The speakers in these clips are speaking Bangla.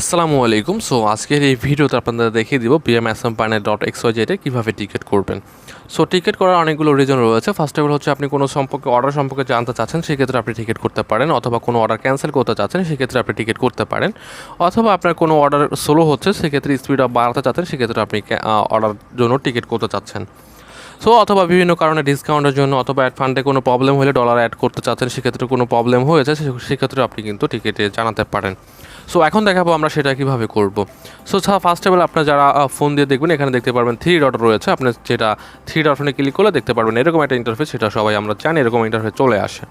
আসসালামু আলাইকুম। সো আজকের এই ভিডিওতে আপনাদের দেখিয়ে দিব পিএম এম পানে ডট এক্স ওয়াই জেটে কীভাবে টিকিট করবেন। সো টিকিট করার অনেকগুলো রিজন রয়েছে। ফার্স্ট অফ অল হচ্ছে আপনি কোনো সম্পর্কে অর্ডার সম্পর্কে জানতে চাচ্ছেন, সেক্ষেত্রে আপনি টিকিট করতে পারেন। অথবা কোনো অর্ডার ক্যান্সেল করতে চাচ্ছেন, সেক্ষেত্রে আপনি টিকিট করতে পারেন। অথবা আপনার কোনো অর্ডার স্লো হচ্ছে, সেক্ষেত্রে স্পিড বাড়াতে চাচ্ছেন, সেক্ষেত্রে আপনি অর্ডার জন্য টিকিট করতে চাচ্ছেন। সো অথবা বিভিন্ন কারণে ডিসকাউন্টের জন্য অথবা অ্যাড ফান্ডে কোনো প্রবলেম হলে ডলার অ্যাড করতে চাচ্ছেন, সেক্ষেত্রে কোনো প্রবলেম হয়েছে সেক্ষেত্রে আপনি কিন্তু টিকিটে জানাতে পারেন। সো এখন দেখাবো আমরা সেটা কীভাবে করব। সো ফার্স্ট অফ অল আপনার যারা ফোন দিয়ে দেখবেন, এখানে দেখতে পারবেন থ্রি ডট রয়েছে। আপনি যেটা থ্রি ডট অপশনে ক্লিক করলে দেখতে পারবেন এরকম একটা ইন্টারফেস সেটা সবাই আমরা জানি, এরকম ইন্টারফেস চলে আসে।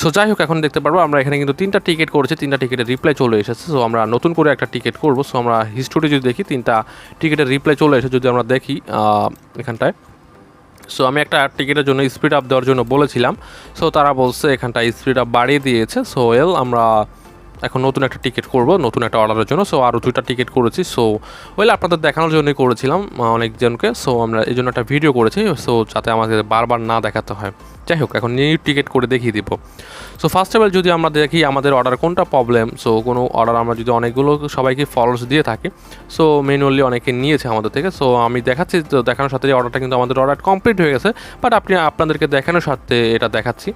সো যাই হোক, এখন দেখতে পারব, আমরা এখানে কিন্তু তিনটা টিকিট করেছি, তিনটা টিকিটের রিপ্লাই চলে এসেছে। সো আমরা নতুন করে একটা টিকিট করব। সো আমরা হিস্টোরি যদি দেখি, তিনটা টিকিটের রিপ্লাই চলে এসে যদি আমরা দেখি এখানটায়। সো আমি একটা টিকিটের জন্য স্পিড আপ দেওয়ার জন্য বলেছিলাম। সো তারা বলছে এখানটা স্পিড আপ বাড়িয়ে দিয়েছে। সো এল আমরা এখন নতুন একটা টিকিট করব, নতুন একটা অর্ডারের জন্য। সো আরও দুইটা টিকিট করেছি। সো ওয়েল আপনাদের দেখানোর জন্যই করেছিলাম অনেকজনকে। সো আমরা এই জন্য একটা ভিডিও করেছি। সো যাতে আমাদের বারবার না দেখাতে হয়। যাই হোক, এখন নিউ টিকিট করে দেখিয়ে দিব। সো ফার্স্ট অফ অল যদি আমরা দেখি আমাদের অর্ডার কোনটা প্রবলেম সো কোনো অর্ডার আমরা যদি অনেকগুলো সবাইকে ফলোস দিয়ে থাকি সো ম্যানুয়ালি অনেকে নিয়েছে আমাদের থেকে। সো আমি দেখাচ্ছি, তো দেখানোর সাথে অর্ডারটা কিন্তু আমাদের অর্ডার কমপ্লিট হয়ে গেছে। বাট আপনি, আপনাদেরকে দেখানোর সাথে এটা দেখাচ্ছি।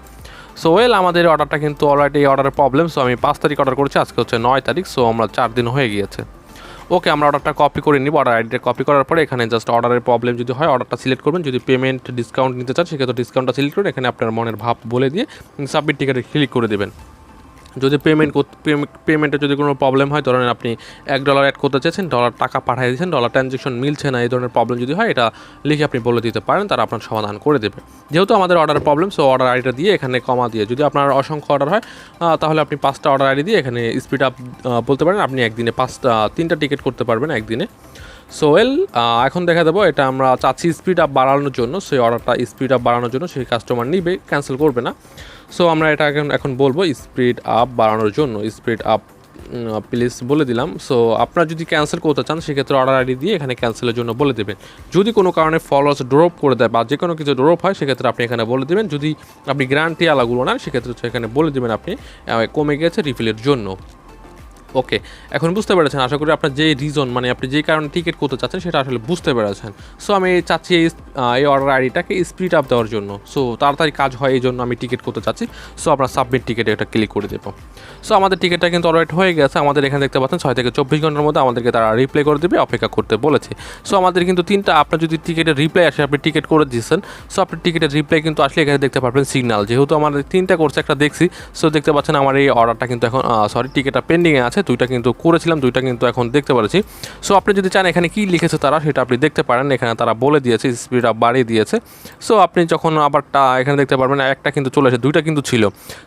সো ওয়েল আমাদের অর্ডারটা কিন্তু অলরেডি এই অর্ডারের প্রবলেম সো আমি পাঁচ তারিখ অর্ডার করেছি, আজকে হচ্ছে নয় তারিখ সো আমরা চার দিন হয়ে গিয়েছে। ওকে আমরা অর্ডারটা কপি করে নিব অর্ডার আইডিটা কপি করার পরে এখানে জাস্ট অর্ডারের প্রবলেম যদি হয় অর্ডারটা সিলেক্ট করবেন। যদি পেমেন্ট ডিসকাউন্ট নিতে চান, সেক্ষেত্রে ডিসকাউন্টটা সিলেক্ট করুন, এখানে আপনার মনের ভাব বলে দিয়ে সাবমিট টিকেটে ক্লিক করে দেবেন। যদি পেমেন্ট পেমেন্টে যদি কোনো প্রবলেম হয়, ধরেন আপনি এক ডলার অ্যাড করতে চাইছেন ডলার টাকা পাঠিয়ে দিয়েছেন ডলার ট্রানজেকশন মিলছে না, এই ধরনের প্রবলেম যদি হয়, এটা লিখে আপনি বলে দিতে পারেন, তারা আপনার সমাধান করে দেবে। যেহেতু আমাদের অর্ডার প্রবলেম সো অর্ডার আইডিটা দিয়ে এখানে কমা দিয়ে, যদি আপনার অসংখ্য অর্ডার হয় তাহলে আপনি পাঁচটা অর্ডার আইডি দিয়ে এখানে স্পিড আপ বলতে পারেন, আপনি একদিনে পাঁচটা, তিনটা টিকিট করতে পারবেন একদিনে। সো ওয়েল এখন দেখা দেবো, এটা আমরা চাচ্ছি স্পিড আপ বাড়ানোর জন্য, সেই অর্ডারটা স্পিড আপ বাড়ানোর জন্য, সেই কাস্টমার নিবে ক্যান্সেল করবে না। সো আমরা এটা এখন এখন বলব স্পিড আপ বাড়ানোর জন্য স্পিড আপ প্লিজ বলে দিলাম। সো আপনারা যদি ক্যান্সেল করতে চান, সেক্ষেত্রে অর্ডার আইডি দিয়ে এখানে ক্যান্সেলের জন্য বলে দেবেন। যদি কোনো কারণে ফলোয়ার্স ড্রপ করে দেয় বা যে কোনো কিছু ড্রপ হয়, সেক্ষেত্রে আপনি এখানে বলে দেবেন। যদি আপনি গ্যারান্টি আলাগুলো নেন, সেক্ষেত্রে এখানে বলে দেবেন আপনি কমে গেছে রিফিলের জন্য। ওকে এখন বুঝতে পেরেছেন, আশা করি আপনার যে রিজন মানে আপনি যে কারণে টিকিট করতে চাচ্ছেন, সেটা আসলে বুঝতে পেরেছেন। সো আমি চাচ্ছি এই এই অর্ডার আইডিটাকে স্পিড আপ দেওয়ার জন্য। সো তাড়াতাড়ি কাজ হয় এই জন্য আমি টিকিট করতে চাচ্ছি। সো আপনার সাবমিট টিকিটে এটা ক্লিক করে দেবো। সো আমাদের টিকিটটা কিন্তু অলরেডি হয়ে গেছে। আমাদের এখানে দেখতে পাচ্ছেন, ছয় থেকে চব্বিশ ঘণ্টার মধ্যে আমাদেরকে তারা রিপ্লাই করে দেবে, অপেক্ষা করতে বলেছে। সো আমাদের কিন্তু তিনটা, আপনার যদি টিকিটের রিপ্লাই আসে, আপনি টিকিট করে দিচ্ছেন সো আপনি টিকিটের রিপ্লাই কিন্তু আসলে এখানে দেখতে পারবেন সিগনাল যেহেতু আমাদের তিনটা করছে, একটা দেখছি সো দেখতে পাচ্ছেন আমার এই অর্ডারটা কিন্তু এখন সরি টিকিটটা পেন্ডিংয়ে আছে। দুইটা কিন্তু করেছিলাম, দুইটা কিন্তু এখন দেখতে পাচ্ছি সো আপনি যদি চান এখানে কি লিখেছে তারা, সেটা আপনি দেখতে পারেন। এখানে তারা বলে দিয়েছে স্পিড আপ বাড়িয়ে দিয়েছে। সো আপনি যখন আবারটা এখানে দেখতে পারবেন, একটা কিন্তু চলে আসে, দুইটা কিন্তু ছিল।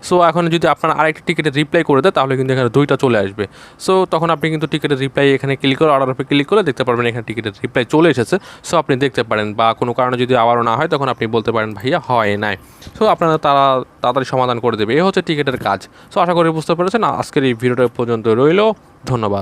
সো এখন যদি আপনার আরেকটা টিকিটের রিপ্লাই করে দেয়, তাহলে কিন্তু এখানে দুইটা চলে আসবে। সো তখন আপনি কিন্তু টিকিটের রিপ্লাই এখানে ক্লিক করে অর্ডার ক্লিক করে দেখতে পারবেন, এখানে টিকিটের রিপ্লাই চলে এসেছে। সো আপনি দেখতে পারেন, বা কোনো কারণে যদি আবারও না হয়, তখন আপনি বলতে পারেন, ভাইয়া, হয় নাই। সো আপনারা তারা তাড়াতাড়ি সমাধান করে দেবে। এ হচ্ছে টিকিটের কাজ। সো আশা করি বুঝতে পেরেছেন। আজকের এই ভিডিওটা পর্যন্ত রইল। ধন্যবাদ।